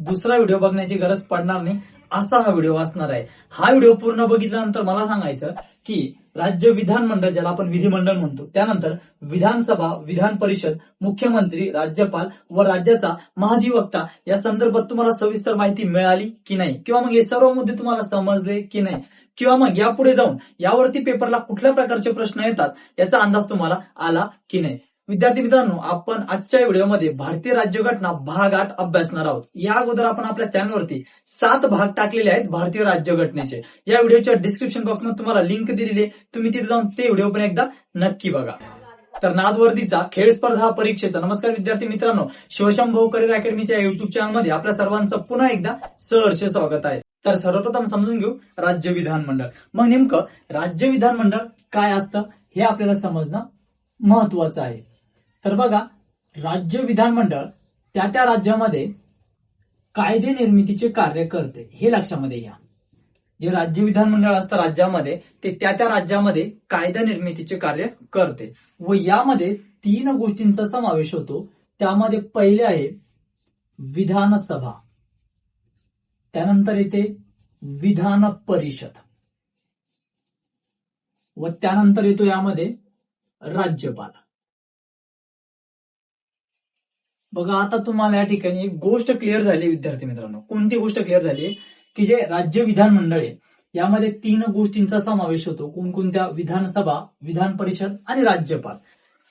दुसरा व्हिडिओ बघण्याची गरज पडणार नाही असा हा व्हिडिओ असणार आहे. हा व्हिडिओ पूर्ण बघितल्यानंतर मला सांगायचं की राज्य विधानमंडळ ज्याला आपण विधिमंडळ म्हणतो त्यानंतर विधानसभा विधान परिषद मुख्यमंत्री राज्यपाल व राज्याचा महाधिवक्ता या संदर्भात तुम्हाला सविस्तर माहिती मिळाली की नाही? किंवा मग हे सर्व मुद्दे तुम्हाला समजले की नाही? किंवा मग यापुढे जाऊन यावरती पेपरला कुठल्या प्रकारचे प्रश्न येतात याचा अंदाज तुम्हाला आला की नाही? विद्यार्थी मित्रांनो आपण आजच्या व्हिडिओमध्ये भारतीय राज्यघटना भाग आठ अभ्यासणार आहोत. या अगोदर आपण आपल्या चॅनलवरती सात भाग टाकलेले आहेत भारतीय राज्यघटनेचे. या व्हिडिओच्या डिस्क्रिप्शन बॉक्समध्ये तुम्हाला लिंक दिलेली आहे. तुम्ही तिथे जाऊन ते व्हिडिओ पण एकदा नक्की बघा. तर नादवर्दीचा खेळ स्पर्धा परीक्षेचा. नमस्कार विद्यार्थी मित्रांनो शिवशंभो करिअर अकॅडमीच्या युट्यूब चॅनलमध्ये आपल्या सर्वांचं पुन्हा एकदा सहर्ष स्वागत आहे. तर सर्वप्रथम समजून घेऊ राज्य विधानमंडळ मग नेमकं राज्य विधानमंडळ काय असतं हे आपल्याला समजणं महत्वाचं आहे. तर बघा राज्य विधानमंडळ त्या त्या राज्यामध्ये कायदे निर्मितीचे कार्य करते. हे लक्षामध्ये घ्या. जे राज्य विधानमंडळ असतं राज्यामध्ये ते त्या त्या राज्यामध्ये कायदा निर्मितीचे कार्य करते. व यामध्ये तीन गोष्टींचा समावेश होतो. त्यामध्ये पहिले आहे विधानसभा. त्यानंतर येते विधान परिषद. व त्यानंतर येतो यामध्ये राज्यपाल. बघा आता तुम्हाला या ठिकाणी एक गोष्ट क्लिअर झाली विद्यार्थी मित्रांनो. कोणती गोष्ट क्लिअर झाली की जे राज्य विधानमंडळ आहे यामध्ये तीन गोष्टींचा समावेश होतो. कोणकोणत्या विधानसभा विधान परिषद आणि राज्यपाल.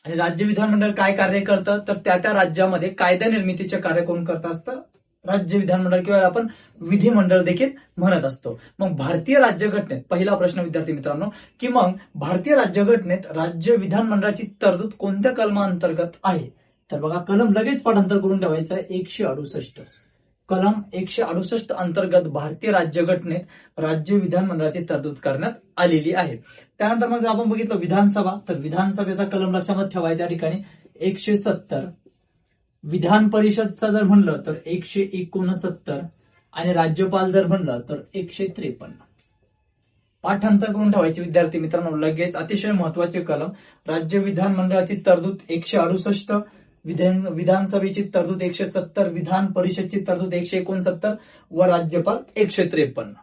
आणि राज्य विधानमंडळ काय कार्य करतं? तर त्या त्या राज्यामध्ये कायदा निर्मितीचे कार्य कोण करत असतं? राज्य विधानमंडळ किंवा आपण विधिमंडळ देखील म्हणत असतो. मग भारतीय राज्यघटनेत पहिला प्रश्न विद्यार्थी मित्रांनो की मग भारतीय राज्यघटनेत राज्य विधानमंडळाची तरतूद कोणत्या कलमांतर्गत आहे? तर बघा कलम लगेच पाठांतर करून ठेवायचं आहे एकशे अडुसष्ट. कलम एकशे अडुसष्ट अंतर्गत भारतीय राज्यघटनेत राज्य विधानमंडळाची तरतूद करण्यात आलेली आहे. त्यानंतर मग जर आपण बघितलं विधानसभा. तर विधानसभेचा कलम लक्षात ठेवायचा ठिकाणी एकशे सत्तर. विधान परिषदचा जर म्हणलं तर एकशे एकोणसत्तर. आणि राज्यपाल जर म्हणलं तर एकशे त्रेपन्न. पाठांतर करून ठेवायचे विद्यार्थी मित्रांनो लगेच. अतिशय महत्त्वाचे कलम. राज्य विधानमंडळाची तरतूद एकशे अडुसष्ट. विधान विधानसभेची तरतूद एकशे सत्तर विधान परिषदची तरतूद एकशे एकोणसत्तर व राज्यपाल एकशे त्रेपन्न.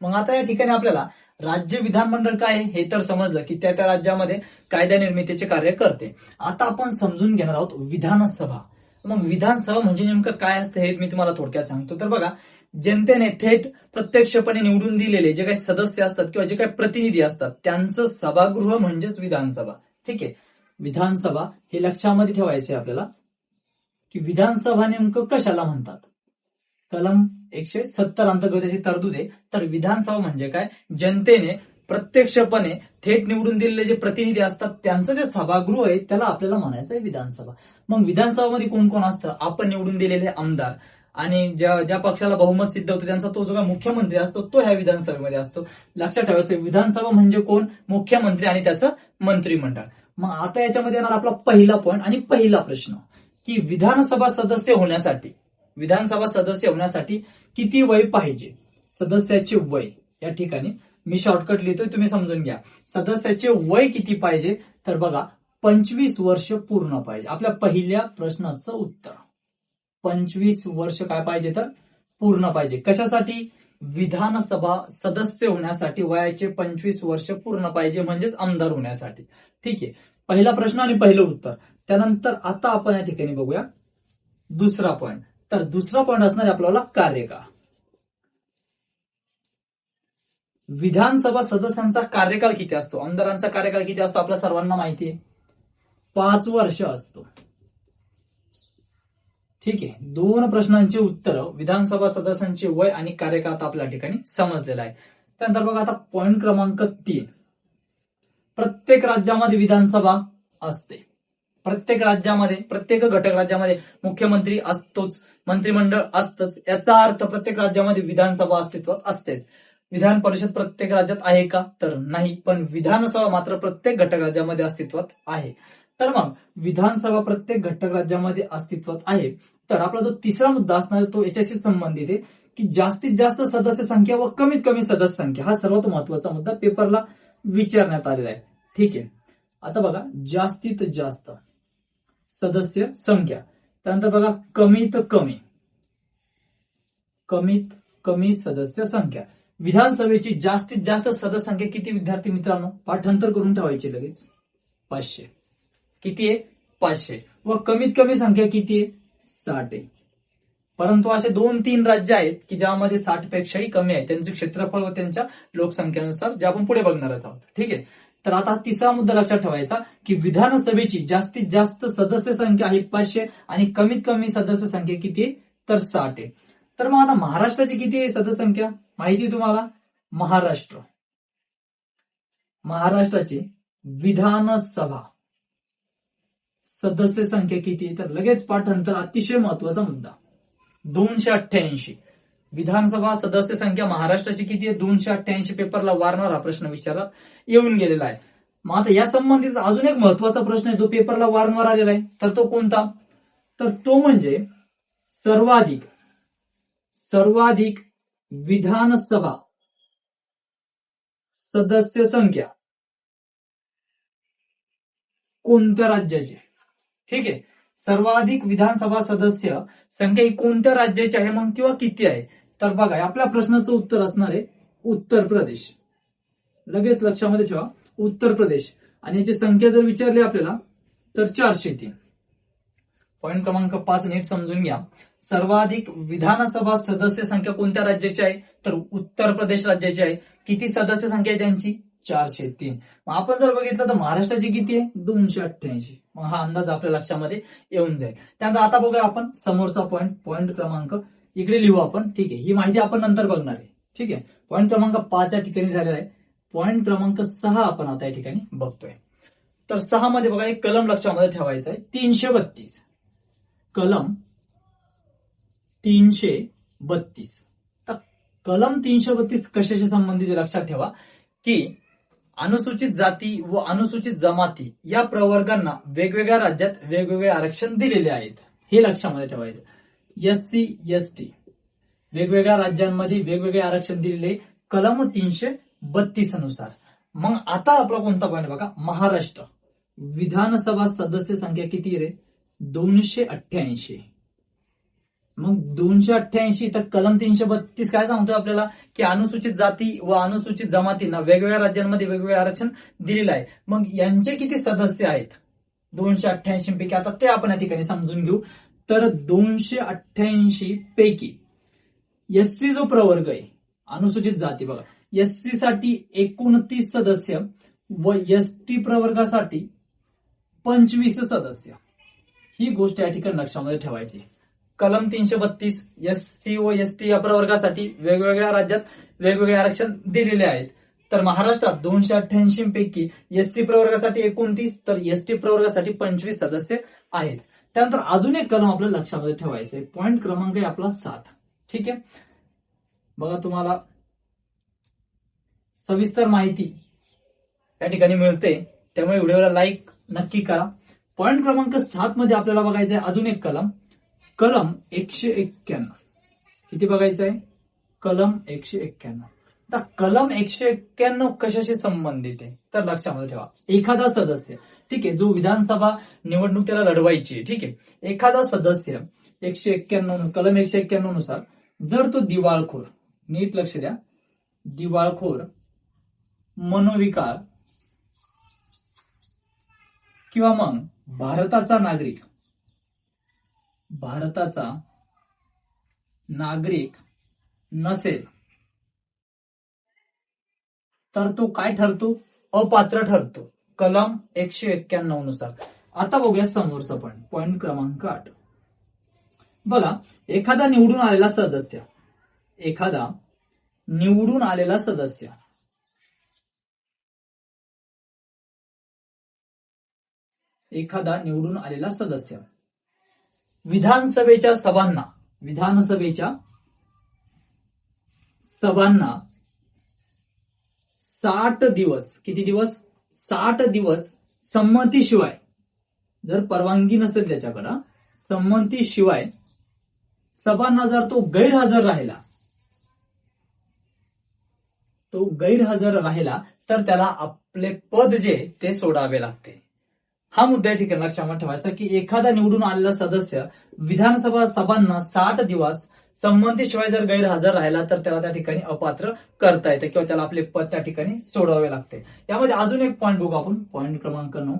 मग आता या ठिकाणी आपल्याला राज्य विधानमंडळ काय आहे हे तर समजलं की त्या त्या राज्यामध्ये कायदा निर्मितीचे कार्य करते. आता आपण समजून घेणार आहोत विधानसभा. मग विधानसभा म्हणजे नेमकं काय असतं हे मी तुम्हाला थोडक्यात सांगतो. तर बघा जनतेने थेट प्रत्यक्षपणे निवडून दिलेले जे काही सदस्य असतात किंवा जे काही प्रतिनिधी असतात त्यांचं सभागृह म्हणजेच विधानसभा. ठीक आहे? विधानसभा हे लक्षामध्ये ठेवायचे आपल्याला की विधानसभा नेमकं कशाला म्हणतात? कलम एकशे सत्तर अंतर्गत तरतूद आहे. तर विधानसभा म्हणजे काय? जनतेने प्रत्यक्षपणे थेट निवडून दिलेले जे प्रतिनिधी असतात त्यांचं जे सभागृह आहे त्याला आपल्याला म्हणायचं आहे विधानसभा. मग विधानसभामध्ये कोण कोण असतं? आपण निवडून दिलेले आमदार. आणि ज्या ज्या पक्षाला बहुमत सिद्ध होतो त्यांचा तो जो काय मुख्यमंत्री असतो तो ह्या विधानसभेमध्ये असतो. लक्षात ठेवायचं विधानसभा म्हणजे कोण? मुख्यमंत्री आणि त्याचं मंत्रिमंडळ. मग आता याच्यामध्ये येणार आपला पहिला पॉईंट आणि पहिला प्रश्न की विधानसभा सदस्य होण्यासाठी विधानसभा सदस्य होण्यासाठी किती वय पाहिजे? सदस्याचे वय या ठिकाणी मी शॉर्टकट लिहितोय तुम्ही समजून घ्या. सदस्याचे वय किती पाहिजे? तर बघा पंचवीस वर्ष पूर्ण पाहिजे. आपल्या पहिल्या प्रश्नाचं उत्तर. पंचवीस वर्ष काय पाहिजे तर? पूर्ण पाहिजे. कशासाठी? विधानसभा सदस्य होण्यासाठी वयाचे पंचवीस वर्ष पूर्ण पाहिजे म्हणजेच आमदार होण्यासाठी. ठीक आहे. पहिला प्रश्न आणि पहिलं उत्तर. त्यानंतर आता आपण या ठिकाणी बघूया. दुसरा पॉईंट तर दुसरा पॉईंट असणार आपल्याला कार्यकाळ. विधानसभा सदस्यांचा कार्यकाळ किती असतो? आमदारांचा कार्यकाळ किती असतो? आपल्या सर्वांना माहिती आहे. पाच वर्ष असतो. ठीक आहे. दोन प्रश्नांची उत्तर विधानसभा सदस्यांचे वय आणि कार्यकाळ आपल्या ठिकाणी समजलेला आहे. त्यानंतर बघा आता पॉइंट क्रमांक तीन. प्रत्येक राज्यामध्ये विधानसभा असते. प्रत्येक राज्यामध्ये प्रत्येक घटक राज्यामध्ये मुख्यमंत्री असतोच मंत्रिमंडळ असतंच. याचा अर्थ प्रत्येक राज्यामध्ये विधानसभा अस्तित्वात असतेच. विधान परिषद प्रत्येक राज्यात आहे का? तर नाही. पण विधानसभा मात्र प्रत्येक घटक राज्यामध्ये अस्तित्वात आहे. तर मग विधानसभा प्रत्येक घटक राज्यामध्ये अस्तित्वात आहे. तर आपला जो तिसरा मुद्दा असणार तो याच्याशी संबंधित आहे की जास्तीत जास्त सदस्य संख्या व कमीत कमी सदस्य संख्या हा सर्वात महत्त्वाचा मुद्दा पेपरला विचारण्यात आलेला आहे. ठीक आहे. आता बघा जास्तीत जास्त सदस्य संख्या. त्यानंतर बघा कमीत कमी. कमीत कमी सदस्य संख्या. विधानसभेची जास्तीत जास्त सदस्य संख्या किती विद्यार्थी मित्रांनो? पाठांतर करून ठेवायची लगेच. पाचशे. किती आहे? पाचशे. व कमीत कमी संख्या किती आहे? साठ आहे. परंतु असे दोन तीन राज्य आहेत की ज्यामध्ये साठ पेक्षाही कमी आहे. त्यांचे क्षेत्रफळ व त्यांच्या लोकसंख्येनुसार जे आपण पुढे बघणारच आहोत. ठीक आहे? तर आता तिसरा मुद्दा लक्षात ठेवायचा की विधानसभेची जास्तीत जास्त सदस्य संख्या आहे पाचशे आणि कमीत कमी सदस्य संख्या किती आहे? तर साठ आहे. तर मग आता महाराष्ट्राची किती आहे सदस्य संख्या? माहिती तुम्हाला? महाराष्ट्र. महाराष्ट्राची विधानसभा. सदस्य संख्या किती आहे? तर लगेच पाठांतर अतिशय महत्त्वाचा मुद्दा. दोनशे अठ्ठ्याऐंशी. विधानसभा सदस्य संख्या महाराष्ट्राची किती आहे? दोनशे अठ्ठ्याऐंशी पेपरला वारंवार हा प्रश्न विचारला येऊन गेलेला आहे. मग आता या संबंधित अजून एक महत्त्वाचा प्रश्न आहे जो पेपरला वारंवार आलेला आहे. तर तो कोणता? तर तो म्हणजे सर्वाधिक सर्वाधिक विधानसभा सदस्य संख्या कोणत्या राज्याची ठीक आहे. सर्वाधिक विधानसभा सदस्य संख्या ही कोणत्या राज्याची आहे मग किंवा किती आहे? तर बघा आपल्या प्रश्नाचं उत्तर असणार आहे उत्तर प्रदेश. लगेच लक्षामध्ये ठेवा उत्तर प्रदेश. आणि याची संख्या जर विचारली आपल्याला तर चारशे तीन. पॉईंट क्रमांक पाच नीट समजून घ्या. सर्वाधिक विधानसभा सदस्य संख्या कोणत्या राज्याची आहे? तर उत्तर प्रदेश राज्याची आहे. किती सदस्य संख्या आहे त्यांची? चारशे तीन. मग आपण जर बघितलं तर महाराष्ट्राची किती आहे? दोनशे अठ्ठ्याऐंशी. मग हा अंदाज आपल्या लक्षामध्ये येऊन जाईल. त्यानंतर आता बघूया आपण समोरचा पॉईंट पॉईंट क्रमांक. इकडे लिहू आपण. ठीक आहे. ही माहिती आपण नंतर बघणार आहे. ठीक आहे. पॉईंट क्रमांक पाच या ठिकाणी झालेला आहे. पॉईंट क्रमांक सहा आपण आता या ठिकाणी बघतोय. तर सहा मध्ये बघा एक कलम लक्षामध्ये ठेवायचा आहे. तीनशे बत्तीस. कलम तीनशे बत्तीस. तर कलम तीनशे बत्तीस कशाशी संबंधित लक्षात ठेवा की अनुसूचित जाती व अनुसूचित जमाती या प्रवर्गांना वेगवेगळ्या राज्यात वेगवेगळे आरक्षण दिलेले आहेत. हे लक्षामध्ये ठेवायचं एस सी एस टी वेगवेगळ्या राज्यांमध्ये वेगवेगळे आरक्षण दिलेले कलम तीनशे बत्तीस अनुसार. मग आता आपला कोणता पॉईंट बघा? महाराष्ट्र. विधानसभा सदस्य संख्या किती रे? दोनशे अठ्ठ्याऐंशी. मग दोनशे अठ्ठ्याऐंशी तर कलम तीनशे बत्तीस काय सांगतोय आपल्याला? की अनुसूचित जाती व अनुसूचित जमातींना वेगवेगळ्या राज्यांमध्ये वेगवेगळे आरक्षण दिलेलं आहे. मग यांचे किती सदस्य आहेत? दोनशे अठ्ठ्याऐंशी पैकी. आता ते आपण या ठिकाणी समजून घेऊ. तर दोनशे अठ्ठ्याऐंशी पैकी एससी जो प्रवर्ग आहे अनुसूचित जाती बघा. एससी साठी एकोणतीस सदस्य व एस टी प्रवर्गासाठी पंचवीस सदस्य. ही गोष्ट या ठिकाणी लक्षामध्ये ठेवायची. कलम तीनशे बत्तीस एस सी व एस टी या प्रवर्गासाठी वेगवेगळ्या राज्यात वेगवेगळे आरक्षण दिलेले आहेत. तर महाराष्ट्रात दोनशे अठ्ठ्याऐंशी पैकी एस टी प्रवर्गासाठी एकोणतीस तर एस टी प्रवर्गासाठी पंचवीस सदस्य आहेत. त्यानंतर अजून एक कलम आपल्या लक्षामध्ये ठेवायचं आहे. पॉईंट क्रमांक आहे आपला सात. ठीक आहे? बघा तुम्हाला सविस्तर माहिती या ठिकाणी मिळते. त्यामुळे व्हिडिओला लाईक नक्की करा. पॉईंट क्रमांक सात मध्ये आपल्याला बघायचं आहे अजून एक कलम. कलम एकशे एक्क्याण्णव. किती बघायचं आहे? कलम एकशे एक्क्याण्णव. आता कलम एकशे एक्क्याण्णव कशाशी संबंधित आहे? तर लक्षामध्ये ठेवा. एखादा सदस्य ठीक आहे जो विधानसभा निवडणूक त्याला लढवायची आहे ठीक आहे. एखादा सदस्य एकशे एक्क्याण्णव कलम एकशे एक्क्याण्णवनुसार जर तो दिवाळखोर नीट लक्ष द्या दिवाळखोर मनोविकार किंवा मग भारताचा नागरिक भारताचा नागरिक नसेल. तर तो काय ठरतो? अपात्र ठरतो. कलम एकशे एक्क्याण्णवनुसार. आता बघूया समोरचा पॉईंट पॉईंट क्रमांक आठ. बघा एखादा निवडून आलेला सदस्य. एखादा निवडून आलेला सदस्य. एखादा निवडून आलेला सदस्य. विधानसभेच्या सभांना विधानसभेच्या सभांना साठ दिवस किती दिवस? साठ दिवस संमतीशिवाय जर परवानगी नसेल त्याच्याकडं संमतीशिवाय सभांना जर तो गैरहजर राहिला तो गैरहजर राहिला तर त्याला आपले पद जे ते सोडावे लागते. हा मुद्दा या ठिकाणी लक्षात ठेवायचा की एखादा निवडून आलेला सदस्य विधानसभा सभांना साठ दिवस संबंधितशिवाय जर गैरहजर राहिला तर त्याला त्या ठिकाणी अपात्र करता येते किंवा त्याला आपले पद त्या ठिकाणी सोडावे लागते. यामध्ये अजून एक पॉईंट बघू आपण. पॉईंट क्रमांक नऊ.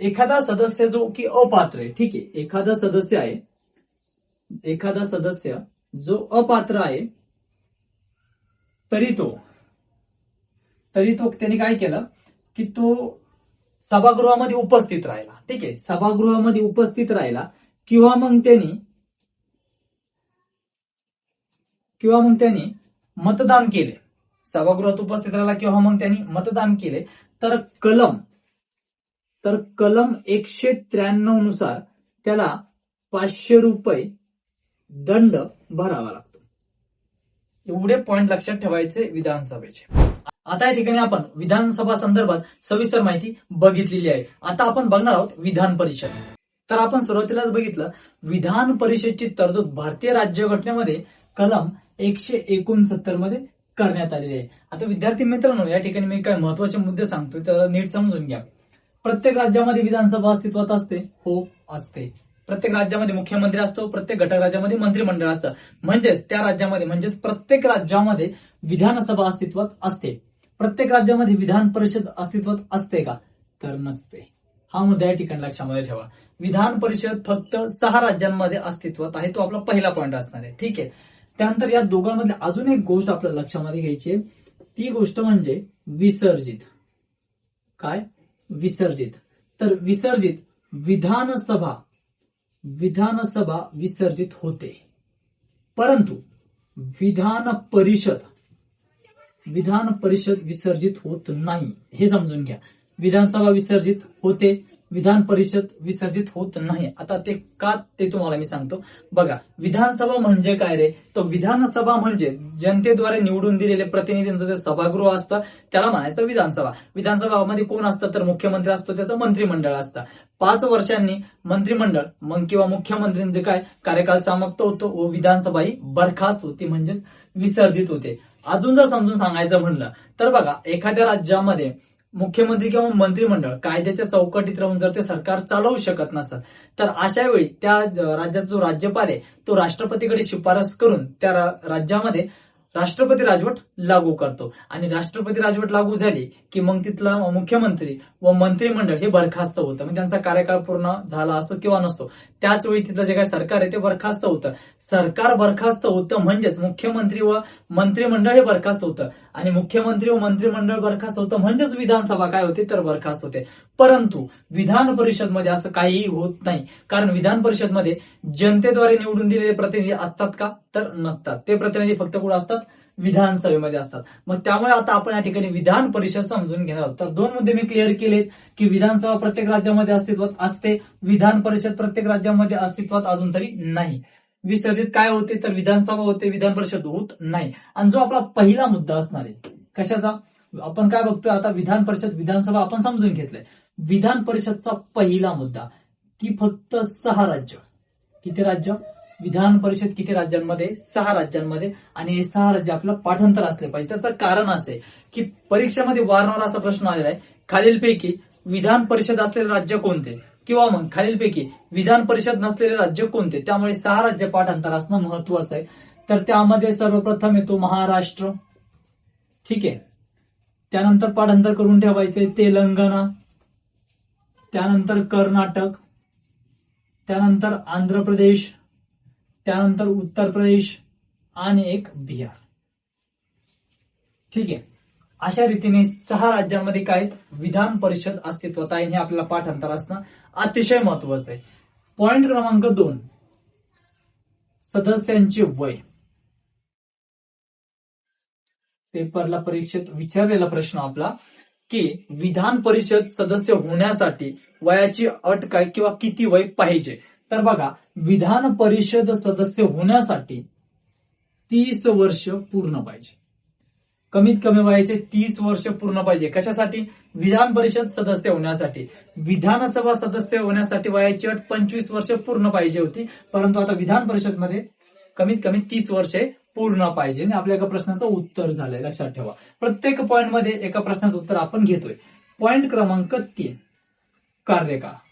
एखादा सदस्य जो की अपात्र आहे ठीक आहे एखादा सदस्य आहे एखादा सदस्य जो अपात्र आहे तरी तो तरी तो त्याने काय केलं की तो सभागृहामध्ये उपस्थित राहिला. ठीक आहे? सभागृहामध्ये उपस्थित राहिला. किंवा मग त्यांनी किंवा मग त्यांनी मतदान केले. सभागृहात उपस्थित राहिला किंवा मग त्यांनी मतदान केले. तर कलम तर कलम एकशे त्र्याण्णवनुसार त्याला पाचशे रुपये दंड भरावा लागतो. एवढे पॉइंट लक्षात ठेवायचे विधानसभेचे. आता या ठिकाणी आपण विधानसभा संदर्भात सविस्तर माहिती बघितलेली आहे. आता आपण बघणार आहोत विधान परिषद. तर आपण सुरुवातीलाच बघितलं विधान परिषदची तरतूद भारतीय राज्यघटनेमध्ये कलम एकशे एकोणसत्तरमध्ये करण्यात आलेली आहे. आता विद्यार्थी मित्रांनो या ठिकाणी मी काय महत्त्वाचे मुद्दे सांगतोय तर नीट समजून घ्या. प्रत्येक राज्यामध्ये विधानसभा अस्तित्वात असते? हो असते. प्रत्येक राज्यामध्ये मुख्यमंत्री असतो प्रत्येक घटक राज्यामध्ये मंत्रिमंडळ असतं. म्हणजेच त्या राज्यामध्ये म्हणजेच प्रत्येक राज्यामध्ये विधानसभा अस्तित्वात असते. प्रत्येक राज्यामध्ये विधान परिषद अस्तित्वात असते का? तर नसते. हा मुद्दा या ठिकाणी लक्षामध्ये ठेवा. विधान परिषद फक्त सहा राज्यांमध्ये अस्तित्वात आहे तो आपला पहिला पॉईंट असणार आहे. ठीक आहे? त्यानंतर या दोघांमध्ये अजून एक गोष्ट आपल्या लक्षामध्ये घ्यायची आहे. ती गोष्ट म्हणजे विसर्जित. काय? विसर्जित. तर विसर्जित विधानसभा विधानसभा विसर्जित होते. परंतु विधान परिषद विधान परिषद विसर्जित होत नाही. हे समजून घ्या. विधानसभा विसर्जित होते विधान परिषद विसर्जित होत नाही. आता ते का ते तुम्हाला मी सांगतो. बघा विधानसभा म्हणजे काय रे? तर विधानसभा म्हणजे जनतेद्वारे निवडून दिलेले प्रतिनिधींचं जे सभागृह असतं त्याला म्हणायचं विधानसभा. विधानसभामध्ये कोण असतं? तर मुख्यमंत्री असतो त्याचं मंत्रिमंडळ असतं. पाच वर्षांनी मंत्रिमंडळ मग किंवा मुख्यमंत्र्यांचे म्हणजे काय? कार्यकाल समाप्त होतो व विधानसभा ही बरखास्त होती म्हणजेच विसर्जित होते. अजून जर समजून सांगायचं म्हणलं तर बघा एखाद्या राज्यामध्ये मुख्यमंत्री किंवा मंत्रिमंडळ कायद्याच्या चौकटीत राहून जर ते सरकार चालवू शकत नसत तर अशा वेळी त्या राज्याचा जो राज्यपाल आहे तो राष्ट्रपतीकडे शिफारस करून त्या रा- राज्यामध्ये राष्ट्रपती राजवट लागू करतो. आणि राष्ट्रपती राजवट लागू झाली की मग तिथला मुख्यमंत्री व मंत्रिमंडळ हे बरखास्त होतं. म्हणजे त्यांचा कार्यकाळ पूर्ण झाला असो किंवा नसतो त्याच वेळी तिथलं जे काही सरकार आहे ते बरखास्त होतं. सरकार बरखास्त होतं म्हणजेच मुख्यमंत्री व मंत्रिमंडळ हे बरखास्त होतं. आणि मुख्यमंत्री व मंत्रिमंडळ बरखास्त होतं म्हणजेच विधानसभा काय होते तर बरखास्त होते. परंतु विधान परिषदमध्ये असं काहीही होत नाही. कारण विधान परिषदमध्ये जनतेद्वारे निवडून दिलेले प्रतिनिधी असतात का? तर नसतात. ते प्रतिनिधी फक्त कुठे असतात? विधानसभेमध्ये असतात. मग त्यामुळे आता आपण या ठिकाणी विधान परिषद समजून घेणार आहोत. तर दोन मुद्दे मी क्लिअर केलेत की विधानसभा प्रत्येक राज्यामध्ये अस्तित्वात असते विधान परिषद प्रत्येक राज्यामध्ये अस्तित्वात अजून तरी नाही. विसर्जित काय होते तर विधानसभा होते विधान परिषद होत नाही. आणि जो आपला पहिला मुद्दा असणार आहे कशाचा? आपण काय बघतोय आता विधान परिषद विधानसभा आपण समजून घेतलंय. विधान परिषदचा पहिला मुद्दा की फक्त सहा राज्य. किती राज्य? विधान परिषद किती राज्यांमध्ये? सहा राज्यांमध्ये. आणि हे सहा राज्य आपलं पाठांतर असले पाहिजे. त्याचं कारण असे की परीक्षेमध्ये वारंवार असा प्रश्न आलेला आहे. खालीलपैकी विधान परिषद असलेले राज्य कोणते? किंवा मग खालीलपैकी विधान परिषद नसलेले राज्य कोणते? त्यामुळे सहा राज्य पाठांतर असणं महत्वाचं आहे. तर त्यामध्ये सर्वप्रथम येतो महाराष्ट्र. ठीक आहे. त्यानंतर पाठांतर करून ठेवायचे तेलंगणा. त्यानंतर कर्नाटक. त्यानंतर आंध्र प्रदेश. त्यानंतर उत्तर प्रदेश आणि एक बिहार. ठीक आहे. अशा रीतीने सहा राज्यांमध्ये काय विधान परिषद अस्तित्वात आहे. हे आपल्याला पाठांतर असणं अतिशय महत्वाचं आहे. पॉइंट क्रमांक दोन. सदस्यांचे वय. पेपरला परीक्षेत विचारलेला प्रश्न आपला की विधान परिषद सदस्य होण्यासाठी वयाची अट काय किंवा किती वय पाहिजे? तर बघा विधान परिषद सदस्य होण्यासाठी तीस वर्ष पूर्ण पाहिजे. कमीत कमी वयाचे तीस वर्ष पूर्ण पाहिजे. कशासाठी? विधान परिषद सदस्य होण्यासाठी. विधानसभा सदस्य होण्यासाठी वयाची अट पंचवीस वर्ष पूर्ण पाहिजे होती. परंतु आता विधान परिषदमध्ये कमीत कमी तीस वर्षे पूर्ण पाहिजे. आणि आपल्या एका प्रश्नाचं उत्तर झालंय. लक्षात ठेवा. प्रत्येक पॉईंटमध्ये एका प्रश्नाचं उत्तर आपण घेतोय. पॉईंट क्रमांक तीन. कार्यकाळ.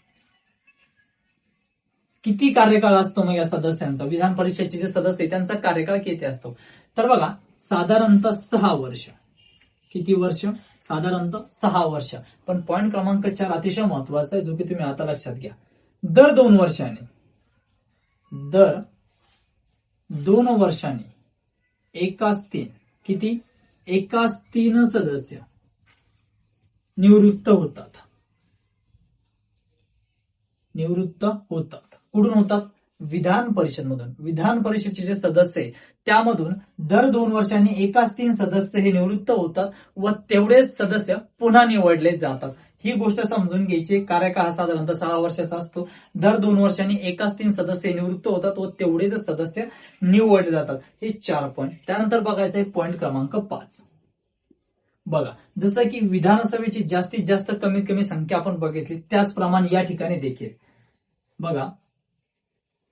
किती कार्यकाळ असतो मग या सदस्यांचा? विधान परिषदेचे जे सदस्य त्यांचा कार्यकाळ किती असतो? तर बघा साधारणतः सहा वर्ष. किती वर्ष? साधारणतः सहा वर्ष. पण पॉईंट क्रमांक चार अतिशय महत्त्वाचा आहे जो की तुम्ही आता लक्षात घ्या. दर दोन वर्षांनी. दर दोन वर्षांनी. एकाच तीन. किती? एकाच तीन सदस्य निवृत्त होतात. निवृत्त होतात. कुठून होतात? विधान परिषद मधून विधान परिषदेचे जे सदस्य आहे त्यामधून दर दोन वर्षांनी एकाच तीन सदस्य हे निवृत्त होतात व तेवढेच सदस्य पुन्हा निवडले जातात. ही गोष्ट समजून घ्यायची कार्यकाळ हा साधारणतः सहा वर्षाचा असतो. दर दोन वर्षांनी एकाच तीन सदस्य निवृत्त होतात व तेवढेच सदस्य निवडले जातात. हे चार पॉईंट त्यानंतर बघायचं आहे पॉईंट क्रमांक पाच. बघा जसं की विधानसभेची जास्तीत जास्त कमीत कमी संख्या आपण बघितली त्याचप्रमाणे या ठिकाणी देखील. बघा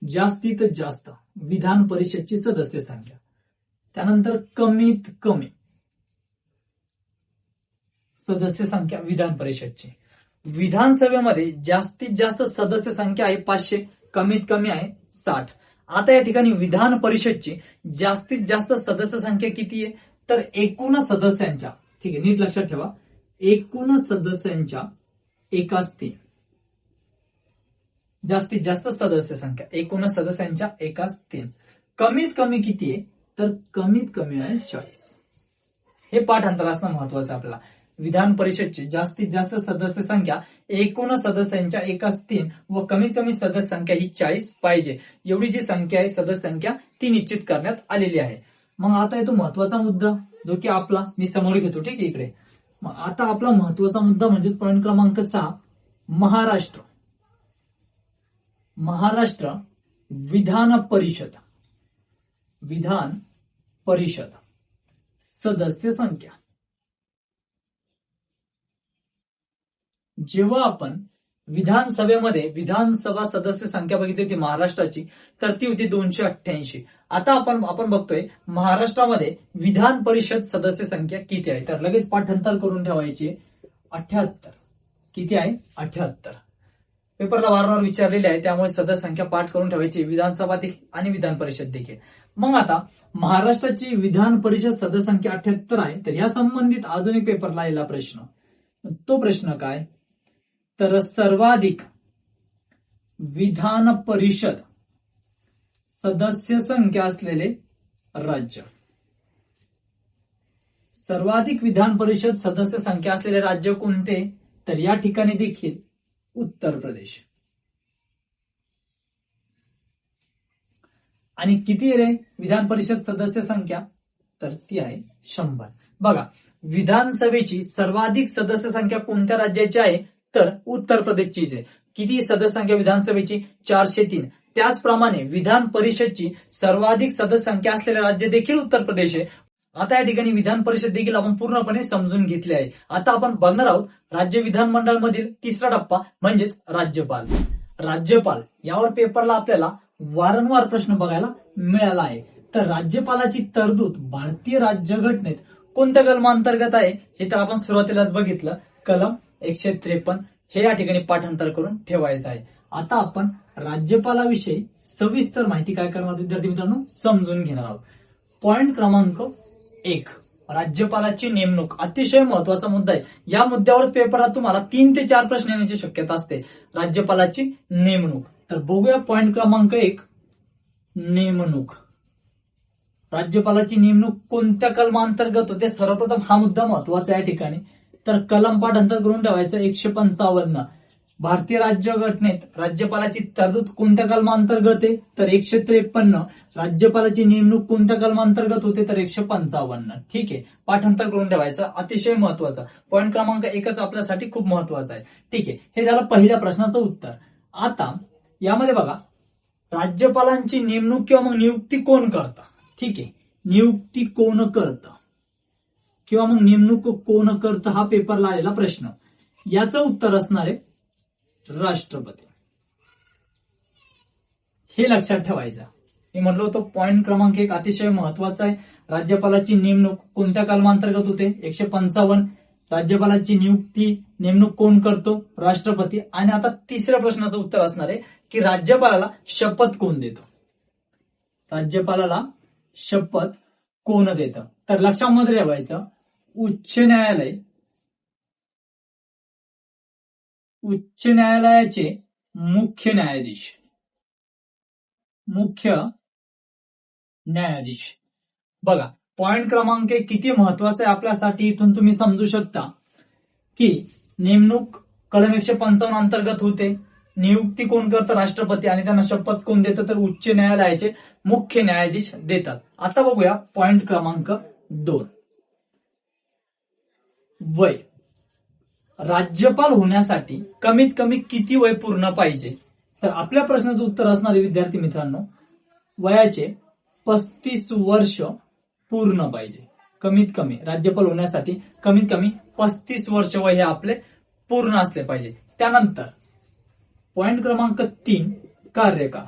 जास्तीत जास्त विधान परिषदची सदस्य संख्या. त्यानंतर कमीत कमी सदस्य संख्या विधान परिषदची. विधानसभेमध्ये जास्तीत जास्त सदस्य संख्या आहे पाचशे कमीत कमी आहे साठ. आता या ठिकाणी विधान परिषदची जास्तीत जास्त सदस्य संख्या किती आहे? तर एकूण सदस्यांच्या ठीक आहे नीट लक्षात ठेवा. एकूण सदस्यांच्या एकाच तीन. जास्तीत जास्त सदस्य संख्या. एकूण सदस्यांच्या एकाच तीन कमीत कमी किती आहे? तर कमीत कमी आहे चाळीस. हे पाठांतर असणं महत्वाचं आपला आपल्याला. विधान परिषदची जास्तीत जास्त सदस्य संख्या एकूण सदस्यांच्या एकाच तीन व कमीत कमी सदस्य संख्या ही चाळीस पाहिजे. एवढी जी संख्या आहे सदस्य संख्या ती निश्चित करण्यात आलेली आहे. मग आता येतो महत्त्वाचा मुद्दा जो की आपला मी समोर घेतो ठीक आहे इकडे. मग आता आपला महत्त्वाचा मुद्दा म्हणजे पॉईंट क्रमांक सहा महाराष्ट्र. महाराष्ट्र विधान परिषद. विधान परिषद. सदस्य संख्या. जेव्हा आपण विधानसभेमध्ये विधानसभा सदस्य संख्या बघितली होती महाराष्ट्राची तर ती होती दोनशे अठ्ठ्याऐंशी. आता आपण आपण बघतोय महाराष्ट्रामध्ये विधान परिषद सदस्य संख्या किती आहे? तर लगेच पाठांतर करून ठेवायची अठ्याहत्तर किती आहे? अठ्याहत्तर पेपरला वारंवार विचारलेले आहे त्यामुळे सदस्य संख्या पाठ करून ठेवायची विधानसभा देखील आणि विधान परिषद देखील. मग आता महाराष्ट्राची विधान परिषद सदस्य संख्या अठ्याहत्तर आहे तर या संबंधित अजून एक पेपरला आलेला प्रश्न. तो प्रश्न काय? तर सर्वाधिक विधान परिषद सदस्य संख्या असलेले राज्य. सर्वाधिक विधान परिषद सदस्य संख्या असलेले राज्य कोणते? तर या ठिकाणी देखील उत्तर प्रदेश. आणि किती रे? विधान परिषद सदस्य संख्या? तर ती आहे शंभर. बघा विधानसभेची सर्वाधिक सदस्य संख्या कोणत्या राज्याची आहे? तर उत्तर प्रदेशचीच आहे. किती सदस्य संख्या विधानसभेची? चारशे तीन. त्याचप्रमाणे विधान परिषदची सर्वाधिक सदस्य संख्या असलेले राज्य देखील उत्तर प्रदेश आहे. आता या ठिकाणी विधान परिषद देखील आपण पूर्णपणे समजून घेतले आहे. आता आपण बघणार आहोत राज्य विधानमंडळ मधील तिसरा टप्पा म्हणजेच राज्यपाल. राज्यपाल यावर पेपरला आपल्याला वारंवार प्रश्न बघायला मिळाला आहे. तर राज्यपालाची तरतूद भारतीय राज्यघटनेत कोणत्या कलमांतर्गत आहे हे तर आपण सुरुवातीलाच बघितलं. कलम एकशे त्रेपन्न हे या ठिकाणी पाठांतर करून ठेवायचं आहे. आता आपण राज्यपालाविषयी सविस्तर माहिती काय करणार विद्यार्थी मित्रांनो समजून घेणार आहोत. पॉइंट क्रमांक एक. राज्यपालाची नेमणूक अतिशय महत्त्वाचा मुद्दा आहे. या मुद्द्यावर पेपरात तुम्हाला तीन ते चार प्रश्न येण्याची शक्यता असते. राज्यपालाची नेमणूक. तर बघूया पॉइंट क्रमांक एक. नेमणूक. राज्यपालाची नेमणूक कोणत्या कलमांतर्गत होते? सर्वप्रथम हा मुद्दा महत्त्वाचा या ठिकाणी. तर कलम पाठांतर करून ठेवायचं एकशे पंचावन्न. भारतीय राज्यघटनेत राज्यपालाची तरतूद कोणत्या कलमांतर्गत आहे? तर एकशे त्रेपन्न. राज्यपालाची नेमणूक कोणत्या कलमांतर्गत होते? तर एकशे पंचावन्न. ठीक आहे. पाठांतर करून ठेवायचं. अतिशय महत्वाचं पॉईंट क्रमांक एकच आपल्यासाठी खूप महत्त्वाचा आहे. ठीक आहे. हे झालं पहिल्या प्रश्नाचं उत्तर. आता यामध्ये बघा. राज्यपालांची नेमणूक किंवा मग नियुक्ती कोण करतं? ठीक आहे. नियुक्ती कोण करतं? किंवा मग नेमणूक कोण करतं हा पेपरला आलेला प्रश्न. याचं उत्तर असणार आहे राष्ट्रपती. हे लक्षात ठेवायचं. मी म्हटलं होतं पॉईंट क्रमांक एक अतिशय महत्त्वाचा आहे. राज्यपालाची नेमणूक कोणत्या कलमांतर्गत होते? एकशे पंचावन्न. राज्यपालाची नियुक्ती नेमणूक कोण करतो? राष्ट्रपती. आणि आता तिसऱ्या प्रश्नाचं उत्तर असणार आहे की राज्यपालाला शपथ कोण देतो? राज्यपालाला शपथ कोण देतं? तर लक्षामध्ये ठेवायचं उच्च न्यायालय उच्च न्यायालयाचे मुख्य न्यायाधीश. मुख्य न्यायाधीश. बघा पॉइंट क्रमांक किती महत्त्वाचा आहे आपल्यासाठी इथून तुम्ही समजू शकता की नेमणूक कलम एकशे पंचावन्न अंतर्गत होते. नियुक्ती कोण करतं? राष्ट्रपती. आणि त्यांना शपथ कोण देतं? तर उच्च न्यायालयाचे मुख्य न्यायाधीश देतात. आता बघूया पॉइंट क्रमांक दोन. वय. राज्यपाल होण्यासाठी कमीत कमी किती वय पूर्ण पाहिजे? तर आपल्या प्रश्नाचं उत्तर असणारे विद्यार्थी मित्रांनो वयाचे पस्तीस वर्ष पूर्ण पाहिजे. कमीत कमी राज्यपाल होण्यासाठी कमीत कमी पस्तीस वर्ष वय हे आपले पूर्ण असले पाहिजे. त्यानंतर पॉइंट क्रमांक तीन कार्यकाळ.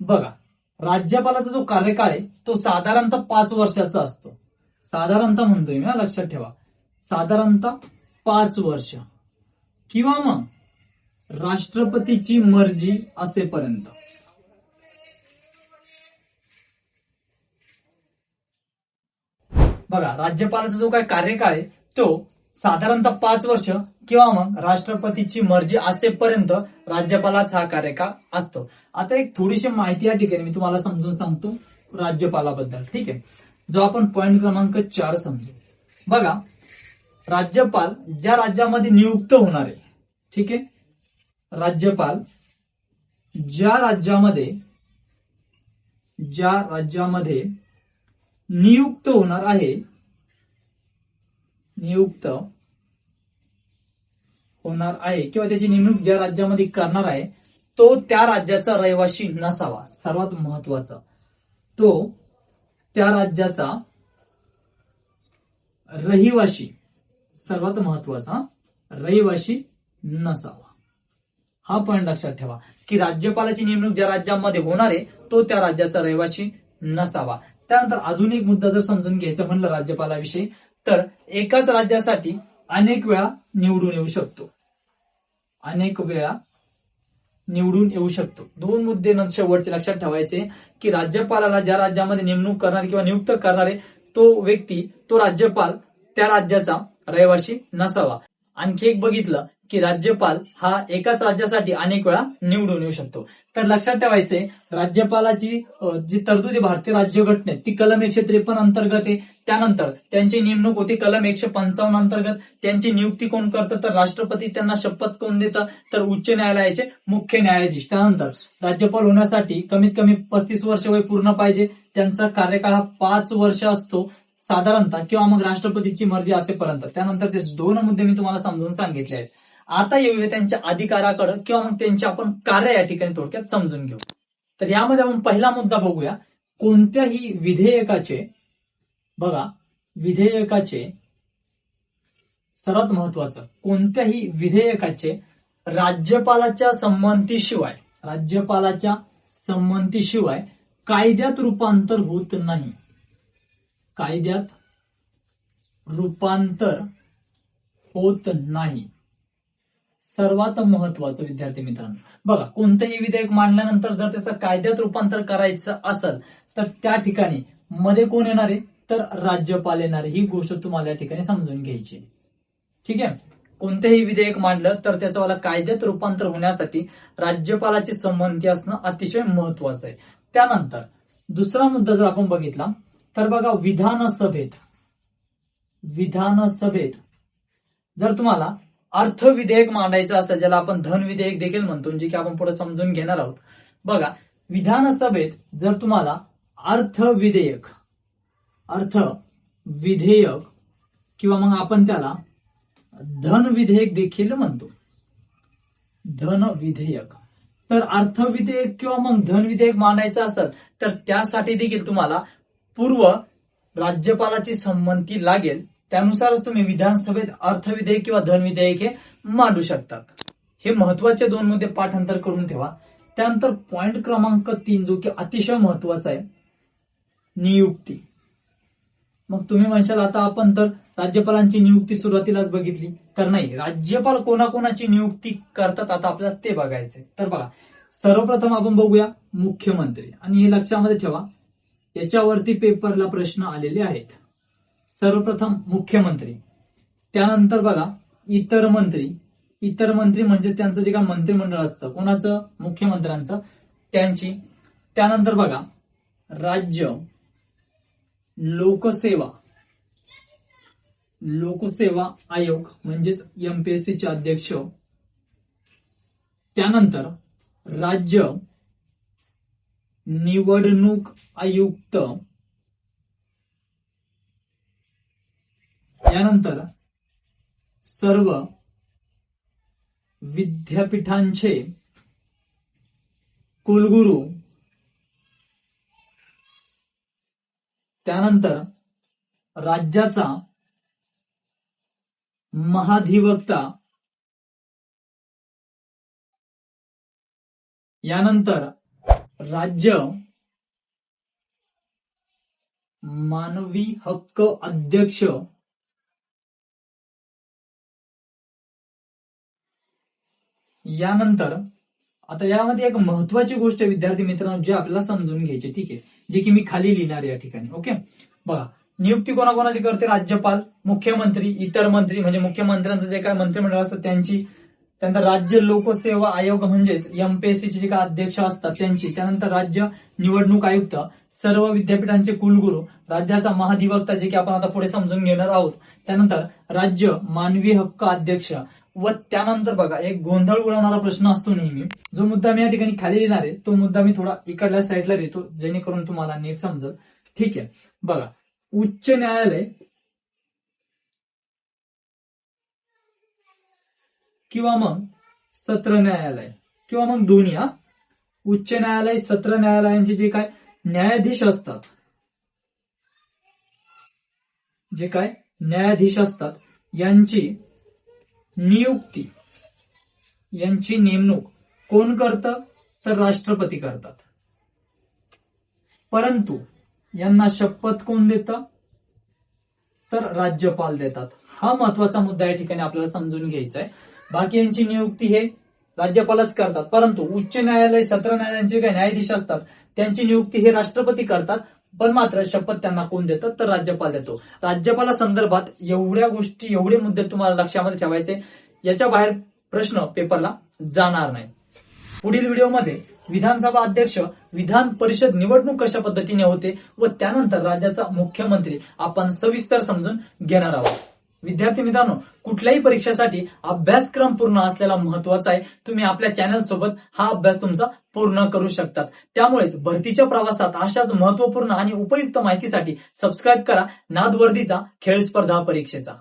बघा राज्यपालाचा जो कार्यकाळ आहे तो साधारणतः पाच वर्षाचा असतो. साधारणतः म्हणतोय मी लक्षात ठेवा. साधारणतः पाच वर्ष. किंवा मग राष्ट्रपतीची मर्जी असेपर्यंत. बघा राज्यपालाचा जो काय कार्यकाळ आहे तो साधारणतः पाच वर्ष किंवा मग राष्ट्रपतीची मर्जी असेपर्यंत राज्यपालाचा हा कार्यकाळ असतो. आता एक थोडीशी माहिती या ठिकाणी मी तुम्हाला समजून सांगतो राज्यपालाबद्दल. ठीक आहे? जो आपण पॉइंट क्रमांक चार समजू. बघा राज्यपाल ज्या राज्यामध्ये नियुक्त होणार आहे ठीक आहे? राज्यपाल ज्या राज्यामध्ये ज्या राज्यामध्ये नियुक्त होणार आहे नियुक्त होणार आहे किंवा त्याची नेमणूक ज्या राज्यामध्ये करणार आहे तो त्या राज्याचा रहिवासी नसावा. सर्वात महत्त्वाचा तो त्या राज्याचा रहिवाशी सर्वात महत्त्वाचा रहिवाशी नसावा. हा पॉईंट लक्षात ठेवा. की राज्यपालाची नेमणूक ज्या राज्यामध्ये होणार आहे तो त्या राज्याचा रहिवाशी नसावा. त्यानंतर अजून एक मुद्दा जर समजून घ्यायचं म्हणलं राज्यपालाविषयी तर एकाच राज्यासाठी अनेक वेळा निवडून येऊ शकतो. अनेक वेळा निवडून येऊ शकतो. दोन मुद्दे शेवटचे लक्षात ठेवायचे की राज्यपालाला ज्या राज्यामध्ये नेमणूक करणार किंवा नियुक्त करणारे तो व्यक्ती तो राज्यपाल त्या राज्याचा रहिवाशी नसावा. आणखी एक बघितलं की राज्यपाल हा एकाच राज्यासाठी अनेक वेळा निवडून येऊ शकतो. तर लक्षात ठेवायचे राज्यपालाची जी तरतूद भारतीय राज्यघटनेत ती कलम एकशे त्रेपन्न अंतर्गत आहे. त्यानंतर त्यांची नेमणूक होती कलम एकशे पंचावन्न अंतर्गत. त्यांची नियुक्ती कोण करतं? तर राष्ट्रपती त्यांना शपथ कोण देतं? तर उच्च न्यायालयाचे मुख्य न्यायाधीश. त्यानंतर राज्यपाल होण्यासाठी कमीत कमी पस्तीस वर्ष वय पूर्ण पाहिजे. त्यांचा कार्यकाळ हा पाच वर्ष असतो. साधारणतः किंवा मग राष्ट्रपतीची मर्जी असेपर्यंत. त्यानंतर ते दोन मुद्दे मी तुम्हाला समजून सांगितले आहेत. आता येऊया त्यांच्या अधिकाराकडे किंवा मग त्यांचे आपण कार्य या ठिकाणी थोडक्यात समजून घेऊ. तर यामध्ये आपण पहिला मुद्दा बघूया. कोणत्याही विधेयकाचे बघा विधेयकाचे सर्वात महत्वाचं कोणत्याही विधेयकाचे राज्यपालाच्या संमतीशिवाय राज्यपालाच्या संमतीशिवाय कायद्यात रूपांतर होत नाही. कायद्यात रूपांतर होत नाही. सर्वात महत्वाचं विद्यार्थी मित्रांनो. बघा कोणतंही विधेयक मांडल्यानंतर जर त्याचं कायद्यात रूपांतर करायचं असेल तर त्या ठिकाणी मध्ये कोण येणार आहे? तर राज्यपाल येणार ही गोष्ट तुम्हाला या ठिकाणी समजून घ्यायची ठीक आहे? कोणतेही विधेयक मांडलं तर त्याचं मला कायद्यात रूपांतर होण्यासाठी राज्यपालाची संमती असणं अतिशय महत्वाचं आहे. त्यानंतर दुसरा मुद्दा जर आपण बघितला तर बघा विधानसभेत विधानसभेत जर तुम्हाला अर्थ विधेयक मांडायचं असेल ज्याला आपण धन विधेयक देखील म्हणतो जे की आपण पुढे समजून घेणार आहोत. बघा विधानसभेत जर तुम्हाला अर्थ विधेयक अर्थ विधेयक किंवा मग आपण त्याला धन विधेयक देखील म्हणतो. धन विधेयक तर अर्थ विधेयक किंवा मग धन विधेयक मांडायचं असेल तर त्यासाठी देखील तुम्हाला पूर्व राज्यपालाची संमती लागेल त्यानुसारच तुम्ही विधानसभेत अर्थविधेयक किंवा धन विधेयके मांडू शकतात. हे महत्त्वाचे दोन मुद्दे पाठांतर करून ठेवा. त्यानंतर पॉइंट क्रमांक तीन जो की अतिशय महत्त्वाचा आहे नियुक्ती. मग तुम्ही म्हणशाल आता आपण तर राज्यपालांची नियुक्ती सुरुवातीलाच बघितली. तर नाही राज्यपाल कोणाकोणाची नियुक्ती करतात आता आपल्याला ते बघायचंय. तर बघा सर्वप्रथम आपण बघूया मुख्यमंत्री. आणि हे लक्षामध्ये ठेवा याच्यावरती पेपरला प्रश्न आलेले आहेत. सर्वप्रथम मुख्यमंत्री. त्यानंतर बघा इतर मंत्री. इतर मंत्री म्हणजे त्यांचं जे काय मंत्रिमंडळ असतं कोणाचं? मुख्यमंत्र्यांचं. त्यांची. त्यानंतर बघा राज्य. लोकसेवा. लोकसेवा आयोग म्हणजेच एमपीएससी चे अध्यक्ष. त्यानंतर राज्य. निवडणूक आयुक्त. यानंतर सर्व विद्यापीठांचे कुलगुरू. त्यानंतर राज्याचा महाधिवक्ता. यानंतर राज्य मानवी हक्क अध्यक्ष. यानंतर आता यामध्ये एक महत्वाची गोष्ट विद्यार्थी मित्रांनो जे आपल्याला समजून घ्यायचे ठीक आहे? जे की मी खाली लिहिणार या ठिकाणी ओके? बघा नियुक्ती कोणाकोणाची करते? राज्यपाल मुख्यमंत्री इतर मंत्री म्हणजे मुख्यमंत्र्यांचं जे काय मंत्रिमंडळ असतं त्यांची त्यानंतर राज्य लोकसेवा आयोग म्हणजेच एमपीएससीचे जे काही अध्यक्ष असतात त्यांची त्यानंतर राज्य निवडणूक आयुक्त सर्व विद्यापीठांचे कुलगुरू राज्याचा महाधिवक्ता जे की आपण आता पुढे समजून घेणार आहोत त्यानंतर राज्य मानवी हक्क अध्यक्ष व त्यानंतर बघा एक गोंधळ उडवणारा प्रश्न असतो नेहमी. जो मुद्दा मी या ठिकाणी खाली लिहिणार आहे तो मुद्दा मी थोडा इकडल्या साईडला देतो जेणेकरून तुम्हाला नीट समजेल. ठीक आहे. बघा उच्च न्यायालय किंवा मग सत्र न्यायालय किंवा मग दोन्ही हा? उच्च न्यायालय सत्र न्यायालयांचे जे काय न्यायाधीश असतात जे काय न्यायाधीश असतात यांची नियुक्ती यांची नेमणूक कोण करतं? तर राष्ट्रपती करतात. परंतु यांना शपथ कोण देतं? तर राज्यपाल देतात. हा महत्त्वाचा मुद्दा या ठिकाणी आपल्याला समजून घ्यायचा आहे. बाकी यांची नियुक्ती हे राज्यपालच करतात. परंतु उच्च न्यायालय सत्र न्यायालयांचे काही न्यायाधीश असतात त्यांची नियुक्ती हे राष्ट्रपती करतात पण मात्र शपथ त्यांना कोण देतात तर राज्यपाल देतो. राज्यपाला संदर्भात एवढ्या गोष्टी एवढे मुद्दे तुम्हाला लक्षामध्ये ठेवायचे याच्या बाहेर प्रश्न पेपरला जाणार नाही. पुढील व्हिडिओमध्ये विधानसभा अध्यक्ष विधान परिषद निवडणूक कशा पद्धतीने होते व त्यानंतर राज्याचा मुख्यमंत्री आपण सविस्तर समजून घेणार आहोत. विद्यार्थी मित्रांनो कुठल्याही परीक्षेसाठी अभ्यासक्रम पूर्ण असलेला महत्त्वाचा आहे. तुम्ही आपल्या चॅनल सोबत हा अभ्यास तुमचा पूर्ण करू शकतात. त्यामुळेच भरतीच्या प्रवासात अशाच महत्त्वपूर्ण आणि उपयुक्त माहितीसाठी सबस्क्राईब करा. नादवर्दीचा खेळ स्पर्धा परीक्षेचा.